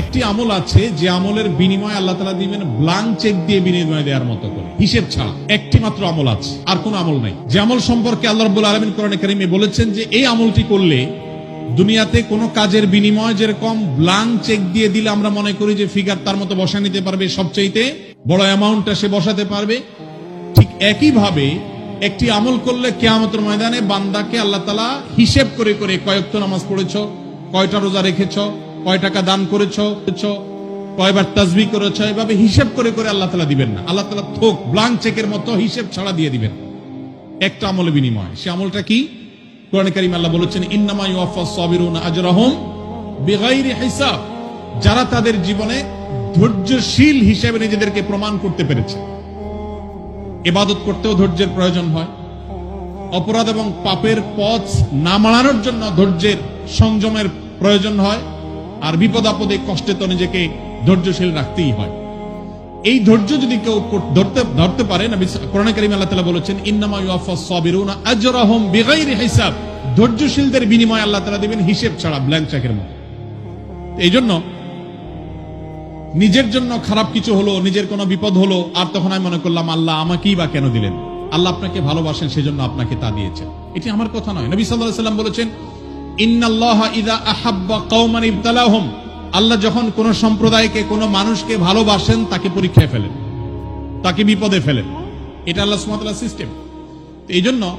একটি আমল আছে, যে আমলের বিনিময় আল্লাহ তালা দিবেন ব্লাঙ্ক চেক দিয়ে বিনিময় দেওয়ার মতো করে, হিসেব ছাড়া। একটি মাত্র আমল আছে, আর কোন আমল নাই। যে আমল সম্পর্কে আল্লাহ রব্বুল আলমিন কোরআন কারিমে বলেছেন যে, এই আমলটি করলে দুনিয়াতে কোনো কাজের বিনিময় যেরকম ব্লাঙ্ক চেক দিয়ে দিলে আমরা মনে করি যে ফিগার তার মতো বসা নিতে পারবে, সবচাইতে বড় অ্যামাউন্টটা সে বসাতে পারবে। ঠিক একইভাবে একটি আমল করলে কেয়ামতের ময়দানে বান্দাকে আল্লাহ তালা হিসেব করে করে কয়েকটা নামাজ পড়েছ, কয়টা রোজা রেখেছ কয় টাকা দান করেছ কয়বার তাজবি করেছ, এভাবে হিসেব করে করে আল্লাহ তালা দিবেন না। আল্লাহ তালা থোক ব্লাঙ্ক চেকের মতো হিসেব ছাড়া দিয়ে দিবেন। একটা আমলে বিনিময়। সে আমলটা কি? কোরআন কারিম আল্লাহ বলেছেন, ইন্নামা ইউয়াফাস সাবিরুন আজরাহুম বিগাইরি হিসাব। যারা তাদের জীবনে ধৈর্যশীল হিসেবে নিজেদেরকে প্রমাণ করতে পেরেছে। ইবাদত করতেও ধৈর্যের প্রয়োজন হয়। অপরাধ এবং পাপের পথ না মারানোর জন্য ধৈর্যের সংযমের প্রয়োজন হয়। আর বিপদ আপদে কষ্টে তো নিজেকে ধৈর্যশীল রাখতেই হয়। এই ধৈর্য যদি কেউ ধরতে ধরতে পারে, নবী কোরআন কারীম আল্লাহ তাআলা বলেছেন, ইন্নামা ইউয়াফাস সাবিরুনা আজরাহুম বিগাইরি হিসাব। ধৈর্যশীলদের বিনিময় আল্লাহ তাআলা দিবেন হিসেব ছাড়া ব্ল্যাঙ্ক চেকের মতো। এই জন্য নিজের জন্য খারাপ কিছু হলো, নিজের কোনো বিপদ হলো, আর তখন আমি মনে করলাম, আল্লাহ আমাকেই বা কেন দিলেন? আল্লাহ আপনাকে ভালোবাসেন, সেজন্য আপনাকে তা দিয়েছেন। এটি আমার কথা নয়। নবী আলাইহি সাল্লাম বলেছেন আল্লাহ যখন কোন সম্প্রদায়কে, কোন মানুষকে ভালোবাসেন, তাকে পরীক্ষায় ফেলেন, তাকে বিপদে ফেলেন। এটা আল্লাহ সিস্টেম। এই জন্য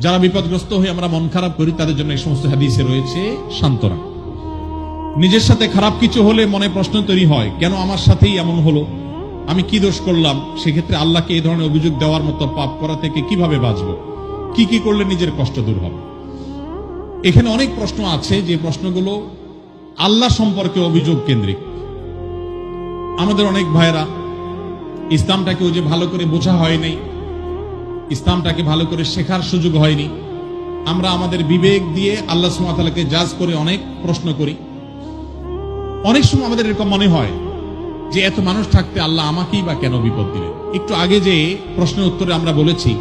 যারা বিপদগ্রস্ত হয়ে আমরা মন খারাপ করি, তাদের জন্য এই সমস্ত হাদিসে রয়েছে সান্ত্বনা। নিজের সাথে খারাপ কিছু হলে মনে প্রশ্ন তৈরি হয়, কেন আমার সাথেই এমন হলো? আমি কি দোষ করলাম? সেক্ষেত্রে আল্লাহকে এই ধরনের অভিযোগ দেওয়ার মতো পাপ করা থেকে কীভাবে বাঁচব? কি কি করলে নিজের কষ্ট দূর হবে? এখানে অনেক প্রশ্ন আছে, যে প্রশ্নগুলো আল্লাহ সম্পর্কে অভিযোগ কেন্দ্রিক। আমাদের অনেক ভাইরা ইসলামটাকে ওই যে ভালো করে বোঝা হয়নি ইসলামটাকে ভালো করে শেখার সুযোগ হয়নি, আমরা আমাদের বিবেক দিয়ে আল্লাহ সুমাতালাকে জাজ করে অনেক প্রশ্ন করি। অনেক সময় আমাদের এরকম মনে হয় যে এত মানুষ থাকতে আল্লাহ আমাকেই বা কেন বিপদ দিলেন? একটু আগে যে প্রশ্নের উত্তরে আমরা বলেছি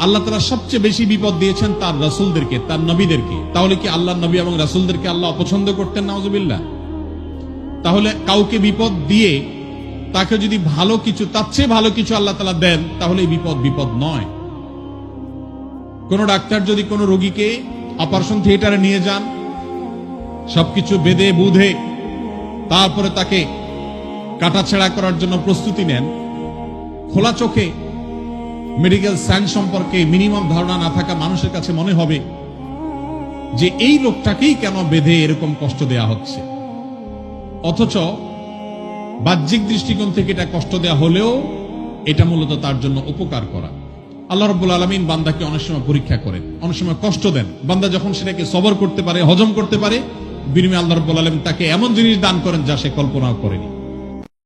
আল্লাহ তারা সবচেয়ে বেশি বিপদ দিয়েছেন তার রাসুলদেরকে, তার নবীদেরকে। তাহলে কি আল্লাহ নবী এবং রাসুলদেরকে আল্লাহ অপছন্দ করতেন? নাউজুবিল্লাহ। তাহলে কাউকে বিপদ দিয়ে তাকে যদি ভালো কিছু, তার চেয়ে ভালো কিছু আল্লাহ তালা দেন, তাহলে এই বিপদ বিপদ নয়। কোন ডাক্তার যদি কোনো রোগীকে অপারেশন থিয়েটারে নিয়ে যান, সবকিছু বেদে বুধে তারপরে তাকে কাটাছেড়া করার জন্য প্রস্তুতি নেন, খোলা চোখে মেডিকেল সায়েন্স সম্পর্কে মিনিমাম ধারণা না থাকা মানুষের কাছে মনে হবে যে এই লোকটাকেই কেন বেঁধে এরকম কষ্ট দেয়া হচ্ছে? অথচ বাহ্যিক দৃষ্টিকোণ থেকে এটা কষ্ট দেয়া হলেও এটা মূলত তার জন্য উপকার করা। আল্লাহ রব্বুল আলমিন বান্দাকে অনেক সময় পরীক্ষা করেন, অনেক সময় কষ্ট দেন। বান্দা যখন সেটাকে সবর করতে পারে, হজম করতে পারে, বিনিময়ে আল্লাহ রব্বুল আলম তাকে এমন জিনিস দান করেন যা সে কল্পনাও করেনি।